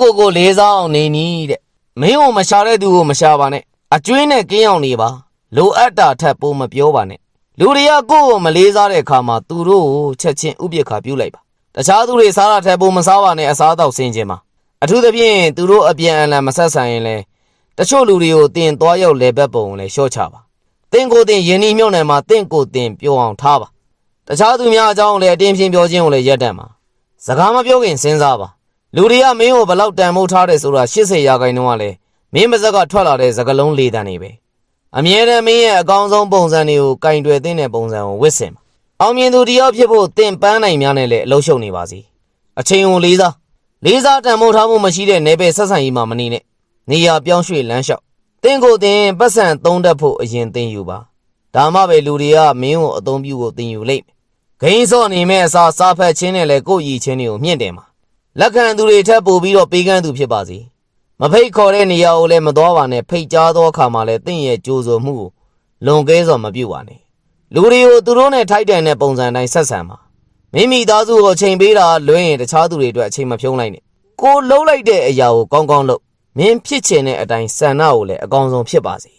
ကိုကိုကိုလေးစားအောင်နေနီးတဲ့မင်းကိုမရှာတဲ့သူကိုမရှာပါနဲ့အကျွင်းနဲ့ကင်းအောင်နေပါလိုအပ်တာထက်ပိုမပြောပါနဲ့လူတွေကကိုယ့်ကိုမလေးစားတဲ့အခါမှာသူတို့ကိုချက်ချင်းဥပိ္ပခါပြုတ်လိုက်ပါတခြားသူတွေစားတာထက်ပိုမစားပါနဲ့အစားအသောက်ဆင်ခြင်းပါအထူးသဖြင့်သူတို့အပြန်အလှန်မဆက်ဆံရင်လဲတချို့လူတွေကိုတင်သွားရောက်လဲဘက်ပုံကိုလဲရှော့ချပါတင့်ကိုယ်တင်ယင်းဤမြုံနယ်မှာတင့်ကိုယ်တင်ပြောအောင်ထားပါတခြားသူများအကြောင်းကိုလည်းအတင်းဖြင်းပြောခြင်းကိုလည်းရက်တန့်ပါစကားမပြောခင်စဉ်းစားပါ လူတွေကမင်းကိုဘယ်လောက်တန်မိုးထားတယ်ဆိုတာ80ရာခိုင်နှုန်းကလည်းမင်းပါဇက်ကထွက်လာတဲ့စကားလုံးလေးတန်နေပဲအမြဲတမ်းမင်းရဲ့အကောင်းဆုံးပုံစံတွေကိုကင်တွယ်သင့်တဲ့ပုံစံကိုဝစ်စင်ပါအောင်မြင်သူတယောက်ဖြစ်ဖို့တင်ပန်းနိုင်များနဲ့လည်းအလုံးရှုံနေပါစေအချိန်ကိုလေးစားလေးစားတန်မိုးထားမှုမရှိတဲ့နယ်ပယ်ဆက်ဆံရေးမှာမနေနဲ့နေရာပြောင်းရွှေ့လမ်းလျှောက်တင်းကိုတင်ပတ်စံသုံးတတ်ဖို့အရင်တင်ယူပါဒါမှပဲလူတွေကမင်းကိုအသုံးပြုဖို့တင်ယူလိမ့်မယ်ဂိမ်းစော့နေမဲ့အစားစားဖက်ချင်းနဲ့လည်းကိုယ့်ရည်ချင်းတွေကိုမြင့်တယ်မှာ လက်ခံသူတွေထက်ပိုပြီးတော့ပေးကမ်းသူဖြစ်ပါစေမဖိတ်ခေါ်တဲ့နေရာကိုလည်းမသွားပါနဲ့ဖိတ်ကြားသောအခါမှာလည်းတင့်ရဲ့ကြိုးဆိုမှုကိုလွန်ကဲစွာမပြုတ်ပါနဲ့လူတွေကိုသူတို့နဲ့ထိုက်တန်တဲ့ပုံစံတိုင်းဆက်ဆံပါမိမိသားစုကိုအချိန်ပေးတာလွှဲရင်တခြားသူတွေအတွက်အချိန်မဖြုံးလိုက်နဲ့ကိုလှုပ်လိုက်တဲ့အရာကိုကောင်းကောင်းလုပ်မင်းဖြစ်ချင်တဲ့အတိုင်းဆန္ဒကိုလည်းအကောင်းဆုံးဖြစ်ပါစေ